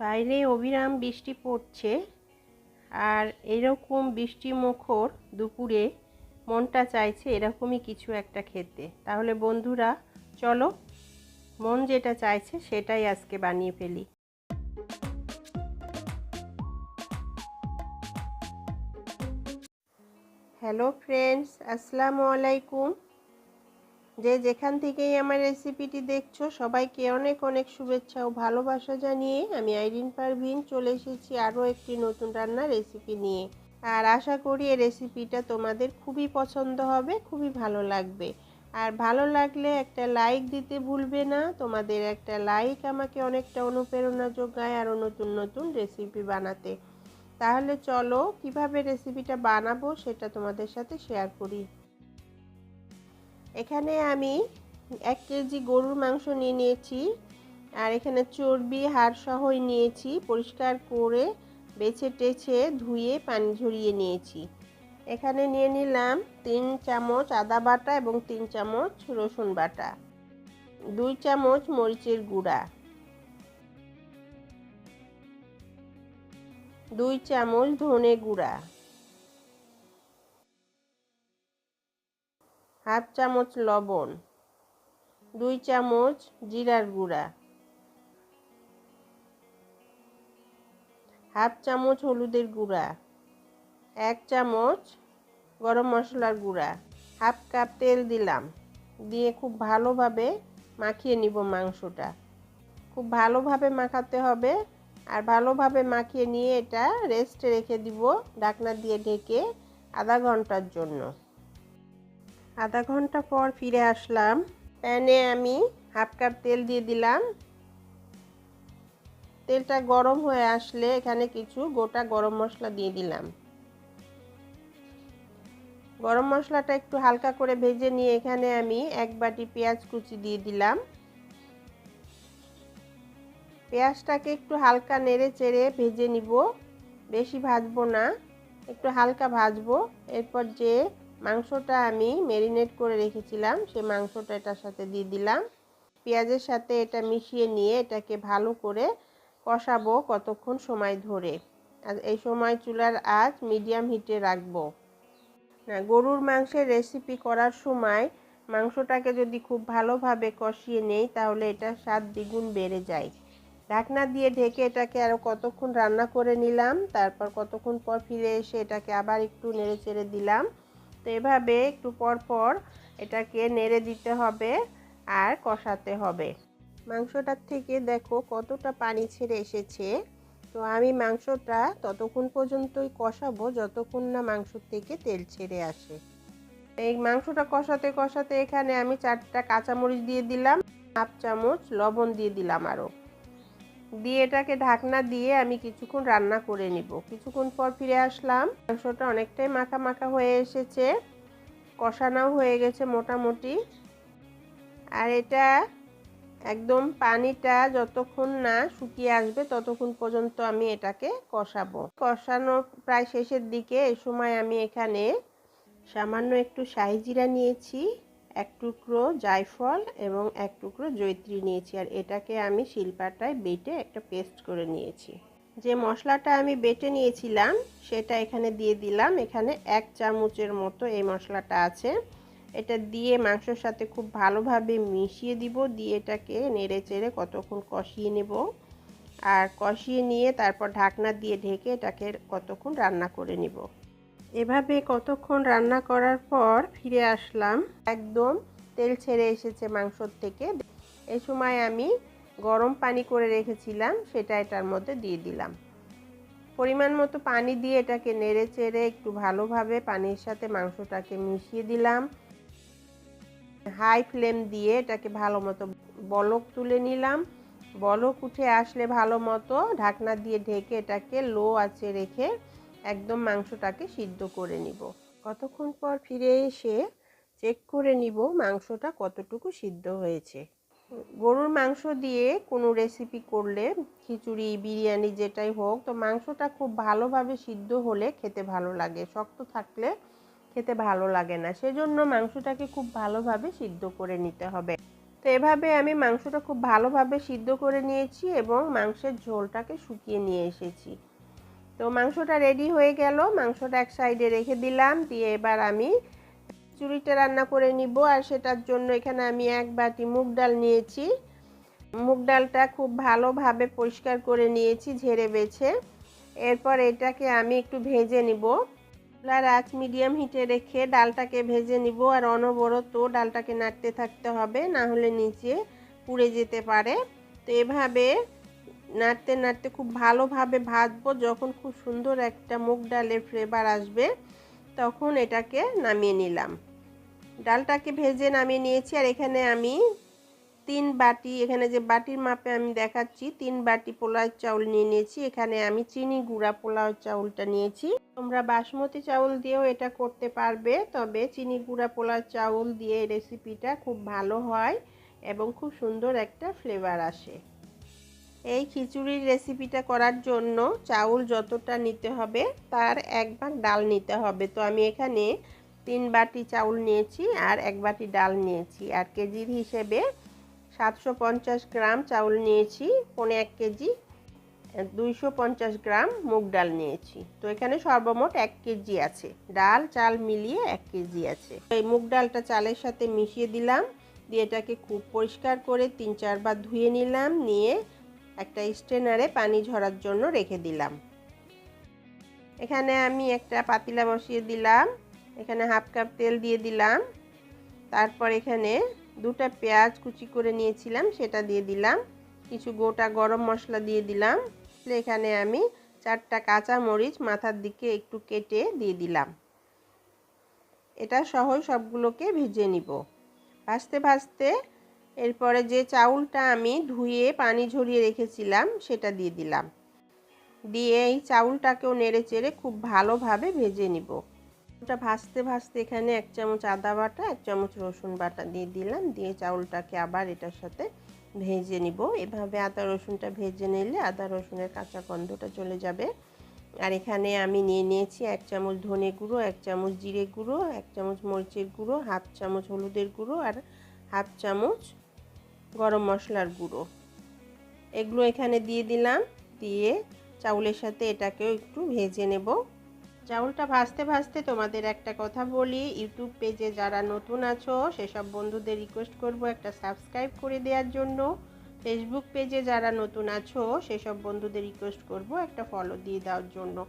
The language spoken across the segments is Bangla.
বাইরে অবিরাম বৃষ্টি পড়ছে আর এরকম বৃষ্টি মুখর দুপুরে মনটা চাইছে এরকমই কিছু একটা খেতে। তাহলে বন্ধুরা, চলো, মন যেটা চাইছে সেটাই আজকে বানিয়ে ফেলি। হ্যালো ফ্রেন্ডস, আসসালামু আলাইকুম। যে যেখান থেকেই আমার রেসিপিটি দেখছ, সবাইকে অনেক অনেক শুভেচ্ছা ও ভালোবাসা জানিয়ে আমি আইরিন পারভিন চলে এসেছি আরও একটি নতুন রান্নার রেসিপি নিয়ে। আর আশা করি এই রেসিপিটা তোমাদের খুবই পছন্দ হবে, খুবই ভালো লাগবে। আর ভালো লাগলে একটা লাইক দিতে ভুলবে না, তোমাদের একটা লাইক আমাকে অনেকটা অনুপ্রেরণা যোগায় আরও নতুন নতুন রেসিপি বানাতে। তাহলে চলো, কীভাবে রেসিপিটা বানাবো সেটা তোমাদের সাথে শেয়ার করি। এখানে আমি এক কেজি গরুর মাংস নিয়ে নিয়েছি, আর এখানে চর্বি, হাড় সহই নিয়েছি, পরিষ্কার করে বেছে টেছে ধুয়ে পানি ঝরিয়ে নিয়েছি। এখানে নিয়ে নিলাম তিন চামচ আদা বাটা এবং তিন চামচ রসুন বাটা, দুই চামচ মরিচের গুঁড়া, দুই চামচ ধনে গুঁড়া হাফ চামচ লবণ, দুই চামচ জিরার গুঁড়া, হাফ চামচ হলুদের গুঁড়া, এক চামচ গরম মশলার গুঁড়া, হাফ কাপ তেল দিলাম। দিয়ে খুব ভালোভাবে মাখিয়ে নিব মাংসটা। খুব ভালোভাবে মাখাতে হবে আর ভালোভাবে মাখিয়ে নিয়ে এটা রেস্টে রেখে দিব ঢাকনা দিয়ে ঢেকে আধা ঘণ্টার জন্য। আধা ঘণ্টা পর ফিরে আসলাম। প্যানে আমি হাফ কাপ তেল দিয়ে দিলাম। তেলটা গরম হয়ে আসলে এখানে কিছু গোটা গরম মশলা দিয়ে দিলাম। গরম মশলাটা একটু হালকা করে ভেজে নিয়ে এখানে আমি এক বাটি পেঁয়াজ কুচি দিয়ে দিলাম। পেঁয়াজটাকে একটু হালকা নেড়ে চেড়ে ভেজে নিব। বেশি ভাজবো না, একটু হালকা ভাজবো। এরপর যে মাংসটা আমি ম্যারিনেট করে রেখেছিলাম। সে মাংসটা এটার সাথে দিয়ে দিলাম। পেঁয়াজের সাথে এটা মিশিয়ে নিয়ে এটাকে ভালো করে কষাবো কতক্ষণ সময় ধরে। এই সময় চুলার আঁচ মিডিয়াম হিটে রাখব। না, গরুর মাংসের রেসিপি করার সময় মাংসটাকে যদি খুব ভালোভাবে কষিয়ে নেই, তাহলে এটা স্বাদ দ্বিগুণ বেড়ে যায়। ঢাকনা দিয়ে ঢেকে এটাকে আরও কতক্ষণ রান্না করে নিলাম। তারপর কতক্ষণ পর ফিরে এসে এটাকে আবার একটু নেড়ে চেড়ে দিলাম। তো এভাবে একটু পর পর এটাকে নেড়ে দিতে হবে আর কষাতে হবে। মাংসটার থেকে দেখো কতটা পানি ছেড়ে এসেছে। তো আমি মাংসটা ততক্ষণ পর্যন্তই কষাবো, যতক্ষণ না মাংস থেকে তেল ছেড়ে আসে। এই মাংসটা কষাতে কষাতে এখানে আমি চারটা কাঁচামরিচ দিয়ে দিলাম, হাফ চামচ লবণ দিয়ে দিলাম আরও দিয়ে এটাকে ঢাকনা দিয়ে আমি কিছুক্ষণ রান্না করে নিব। কিছুক্ষণ পর ফিরে আসলাম। মাংসটা অনেকটাই মাখা মাখা হয়ে এসেছে। কষানাও হয়ে গেছে মোটামুটি। আর এটা একদম পানিটা যতক্ষণ না শুকিয়ে আসবে ততক্ষণ পর্যন্ত আমি এটাকে কষাবো। কষানো প্রায় শেষের দিকে এই সময় আমি এখানে সামান্য একটু শাহি জিরা নিয়েছি। এক টুকরো জায়ফল এবং এক টুকরো জৈত্রী নিয়েছি আর এটাকে আমি শিলপাটায় বেটে একটা পেস্ট করে নিয়েছি। যে মশলাটা আমি বেটে নিয়েছিলাম সেটা এখানে দিয়ে দিলাম। এখানে এক চামচের মতো এই মশলাটা আছে। এটা দিয়ে মাংসের সাথে খুব ভালোভাবে মিশিয়ে দিব। দিয়ে এটাকে নেড়ে চেড়ে কতক্ষণ কষিয়ে নেব। আর কষিয়ে নিয়ে তারপর ঢাকনা দিয়ে ঢেকে এটাকে কতক্ষণ রান্না করে নিব। এভাবে কতক্ষণ রান্না করার পর ফিরে আসলাম, একদম তেল ছেড়ে এসেছে মাংসর থেকে। এ সময় আমি গরম পানি করে রেখেছিলাম, সেটা এটার মধ্যে দিয়ে দিলাম। পরিমাণ মতো পানি দিয়ে এটাকে নেড়ে চেড়ে একটু ভালোভাবে পানির সাথে মাংসটাকে মিশিয়ে দিলাম। হাই ফ্লেম দিয়ে এটাকে ভালো মতো বলক তুলে নিলাম। বলক উঠে আসলে ভালো মতো ঢাকনা দিয়ে ঢেকে এটাকে লো আছে রেখে একদম মাংসটাকে সিদ্ধ করে নিব। কতক্ষণ পর ফিরে এসে চেক করে নিব মাংসটা কতটুকু সিদ্ধ হয়েছে। গরুর মাংস দিয়ে কোনো রেসিপি করলে, খিচুড়ি, বিরিয়ানি যেটাই হোক, তো মাংসটা খুব ভালোভাবে সিদ্ধ হলে খেতে ভালো লাগে, শক্ত থাকলে খেতে ভালো লাগে না। সেজন্য মাংসটাকে খুব ভালোভাবে সিদ্ধ করে নিতে হবে। তো এভাবে আমি মাংসটা খুব ভালোভাবে সিদ্ধ করে নিয়েছি এবং মাংসের ঝোলটাকে শুকিয়ে নিয়ে এসেছি। তো মাংসটা রেডি হয়ে গেল। মাংসটা এক সাইডে রেখে দিলাম, দিয়ে এবার আমি চুরিটা রান্না করে নিব। আর সেটার জন্য এখানে আমি এক বাটি মুগ ডাল নিয়েছি। মুগ ডালটা খুব ভালোভাবে পরিষ্কার করে নিয়েছি, ঝেড়ে বেছে। এরপর এটাকে আমি একটু ভেজে নিব। চুলার আঁচ মিডিয়াম হিটে রেখে ডালটাকে ভেজে নিব। আর অনবরত ডালটাকে নাড়তে থাকতে হবে, না হলে নিচে পুড়ে যেতে পারে। তো এভাবে নাড়তে নাড়তে খুব ভালোভাবে ভাজবো। যখন খুব সুন্দর একটা মুগ ডালের ফ্লেভার আসবে, তখন এটাকে নামিয়ে নিলাম। ডালটাকে ভেজে নামিয়ে নিয়েছি। আর এখানে আমি তিন বাটি, এখানে যে বাটির মাপে আমি দেখাচ্ছি, তিন বাটি পোলাও চাউল নিয়ে নিয়েছি। এখানে আমি চিনি গুঁড়া পোলাও চাউলটা নিয়েছি। তোমরা বাসমতি চাউল দিয়েও এটা করতে পারবে, তবে চিনি গুঁড়া পোলাও চাউল দিয়ে রেসিপিটা খুব ভালো হয় এবং খুব সুন্দর একটা ফ্লেভার আসে। এই খিচুড়ির রেসিপিটা করার জন্য চাউল যতটা নিতে হবে, তার এক ভাগ ডাল নিতে হবে। তো আমি এখানে তিন বাটি চাউল নিয়েছি আর এক বাটি ডাল নিয়েছি। আর কেজির হিসেবে সাতশো পঞ্চাশ গ্রাম চাউল নিয়েছি, পনে এক কেজি, দুইশো পঞ্চাশ গ্রাম মুগ ডাল নিয়েছি। তো এখানে সর্বমোট এক কেজি আছে। ডাল, চাল মিলিয়ে এক কেজি আছে। এই মুগ ডালটা চালের সাথে মিশিয়ে দিলাম, দিয়ে এটাকে খুব পরিষ্কার করে তিন চারবার ধুয়ে নিলাম, নিয়ে একটা স্ট্রেনারে পানি ঝরার জন্য রেখে দিলাম। এখানে আমি একটা পাতিলা বসিয়ে দিলাম। এখানে হাফ কাপ তেল দিয়ে দিলাম। তারপর এখানে দুটা পেঁয়াজ কুচি করে নিয়েছিলাম, সেটা দিয়ে দিলাম। কিছু গোটা গরম মশলা দিয়ে দিলাম। এখানে আমি চারটা কাঁচা মরিচ মাথার দিকে একটু কেটে দিয়ে দিলাম। এটা সহ সবগুলোকে ভেজে নিব। ভাজতে ভাজতে এরপরে যে চাউলটা আমি ধুয়ে পানি ঝরিয়ে রেখেছিলাম, সেটা দিয়ে দিলাম। দিয়ে এই চাউলটাকেও নেড়ে চেড়ে খুব ভালোভাবে ভেজে নিব। ওটা ভাজতে ভাজতে এখানে এক চামচ আদা বাটা, এক চামচ রসুন বাটা দিয়ে দিলাম। দিয়ে চাউলটাকে আবার এটার সাথে ভেজে নিব। এভাবে আদা রসুনটা ভেজে নিলে আদা রসুনের কাঁচা গন্ধটা চলে যাবে। আর এখানে আমি নিয়ে নিয়েছি এক চামচ ধনে গুঁড়ো, এক চামচ জিরে গুঁড়ো, এক চামচ মরিচের গুঁড়ো, হাফ চামচ হলুদের গুঁড়ো আর হাফ চামচ গরম মশলার গুঁড়ো। এগুলো এখানে দিয়ে দিলাম, দিয়ে চাউলের সাথে এটাকেও একটু ভেজে নেব। চাউলটা ভাজতে ভাজতে তোমাদের একটা কথা বলি, ইউটিউব পেজে যারা নতুন আছো, সেসব বন্ধুদের রিকোয়েস্ট করব একটা সাবস্ক্রাইব করে দেওয়ার জন্য। ফেসবুক পেজে যারা নতুন আছো, সেসব বন্ধুদের রিকোয়েস্ট করব একটা ফলো দিয়ে দেওয়ার জন্য।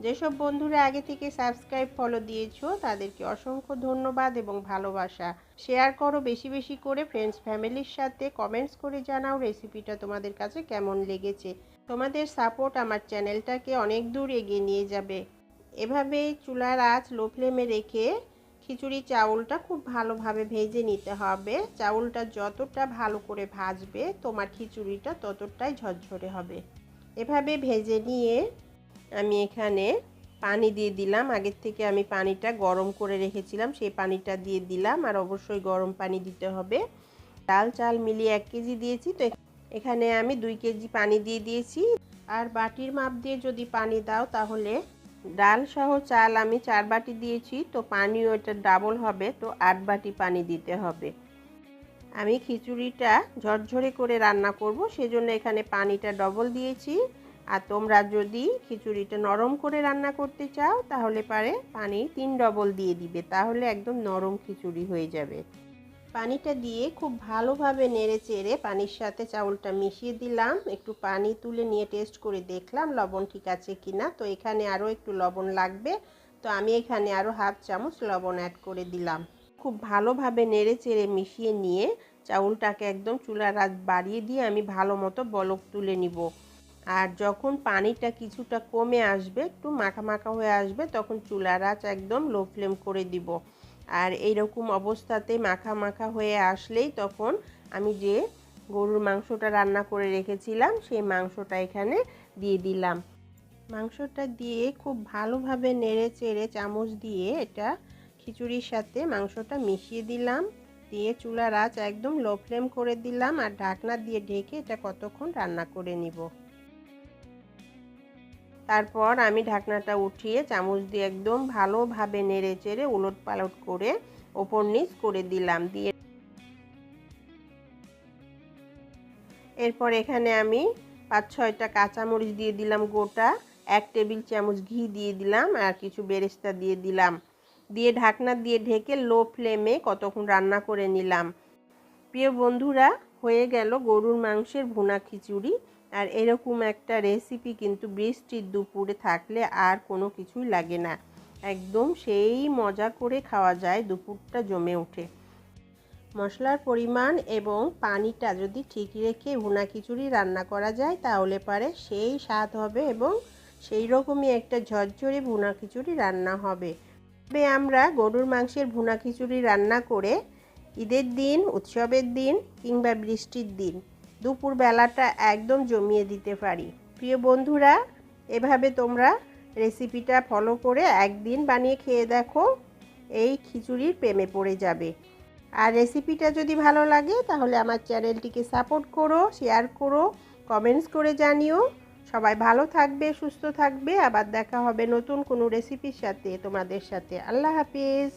যেসব বন্ধুরা আগে থেকে সাবস্ক্রাইব ফলো দিয়েছ, তাদেরকে অসংখ্য ধন্যবাদ এবং ভালোবাসা। শেয়ার করো বেশি বেশি করে ফ্রেন্ডস ফ্যামিলির সাথে কমেন্টস করে জানাও রেসিপিটা তোমাদের কাছে কেমন লেগেছে। তোমাদের সাপোর্ট আমার চ্যানেলটাকে অনেক দূর এগিয়ে নিয়ে যাবে। এভাবে চুলার আঁচ লো ফ্লেমে রেখে খিচুড়ি চাউলটা খুব ভালোভাবে ভেজে নিতে হবে। চাউলটা যতটা ভালো করে ভাজবে, তোমার খিচুড়িটা ততটাই ঝরঝরে হবে। এভাবে ভেজে নিয়ে আমি এখানে পানি দিয়ে দিলাম। আগের থেকে আমি পানিটা গরম করে রেখেছিলাম, সেই পানিটা দিয়ে দিলাম আর অবশ্যই গরম পানি দিতে হবে। ডাল, চাল মিলিয়ে এক কেজি দিয়েছি, তো এখানে আমি দুই কেজি পানি দিয়ে দিয়েছি। আর বাটির মাপ দিয়ে যদি পানি দাও তাহলে ডাল সহ চাল আমি চার বাটি দিয়েছি, তো পানিও এটা ডাবল হবে, তো আট বাটি পানি দিতে হবে। আমি খিচুড়িটা ঝরঝরে করে রান্না করব, সেজন্য এখানে পানিটা ডবল দিয়েছি। আর তোমরা যদি খিচুড়িটা নরম করে রান্না করতে চাও, তাহলে পারে পানি তিন ডবল দিয়ে দিবে, তাহলে একদম নরম খিচুড়ি হয়ে যাবে। পানিটা দিয়ে খুব ভালোভাবে নেড়ে চেড়ে পানির সাথে চাউলটা মিশিয়ে দিলাম, একটু পানি তুলে নিয়ে টেস্ট করে দেখলাম লবণ ঠিক আছে কি না তো এখানে আরও একটু লবণ লাগবে, তো আমি এখানে আরও হাফ চামচ লবণ অ্যাড করে দিলাম। খুব ভালোভাবে নেড়ে চেড়ে মিশিয়ে নিয়ে চাউলটাকে একদম চুলার রাত বাড়িয়ে দিয়ে আমি ভালো মতো বলক তুলে নিব। আর যখন পানিটা কিছুটা কমে আসবে, একটু মাখা মাখা হয়ে আসবে, তখন চুলার আঁচ একদম লো ফ্লেম করে দিব। আর এই রকম অবস্থাতে মাখা মাখা হয়ে আসলেই তখন আমি যে গরুর মাংসটা রান্না করে রেখেছিলাম, সেই মাংসটা এখানে দিয়ে দিলাম। মাংসটা দিয়ে খুব ভালোভাবে নেড়ে চেড়ে চামচ দিয়ে এটা খিচুড়ির সাথে মাংসটা মিশিয়ে দিলাম। দিয়ে চুলার আঁচ একদম লো ফ্লেম করে দিলাম আর ঢাকনা দিয়ে ঢেকে এটা কতক্ষণ রান্না করে নিব। তারপর আমি ঢাকনাটা উঠিয়ে চামচ দিয়ে একদম ভালোভাবে নেড়ে চেড়ে উলট পালট করে ওপর নিচ করে দিলাম, দিয়ে এরপর এখানে আমি পাঁচ ছয়টা কাঁচামরিচ দিয়ে দিলাম গোটা, এক টেবিল চামচ ঘি দিয়ে দিলাম আর কিছু বেরেস্তা দিয়ে দিলাম। দিয়ে ঢাকনা দিয়ে ঢেকে লো ফ্লেমে কতক্ষণ রান্না করে নিলাম। প্রিয় বন্ধুরা, হয়ে গেল গরুর মাংসের ভুনা খিচুড়ি। আর এরকম একটা রেসিপি কিন্তু বৃষ্টির দুপুরে থাকলে আর কোনো কিছুই লাগে না। একদম সেই মজা করে খাওয়া যায়, দুপুরটা জমে ওঠে। মশলার পরিমাণ এবং পানিটা যদি ঠিক রেখে ভুনা খিচুড়ি রান্না করা যায়, তাহলে পারে সেই স্বাদ হবে এবং সেই রকমই একটা ঝরঝরে ভুনা খিচুড়ি রান্না হবে। তবে আমরা গরুর মাংসের ভুনা খিচুড়ি রান্না করে ঈদের দিন, উৎসবের দিন কিংবা বৃষ্টির দিন দুপুর বেলাটা একদম জমিয়ে দিতে পারি। প্রিয় বন্ধুরা, এভাবে তোমরা রেসিপিটা ফলো করে একদিন বানিয়ে খেয়ে দেখো, এই খিচুড়ির প্রেমে পড়ে যাবে। আর রেসিপিটা যদি ভালো লাগে, তাহলে আমার চ্যানেলটিকে সাপোর্ট করো শেয়ার করো কমেন্টস করে জানিও। সবাই ভালো থাকবে, সুস্থ থাকবে। আবার দেখা হবে নতুন কোনো রেসিপির সাথে তোমাদের সাথে। আল্লাহ হাফিজ।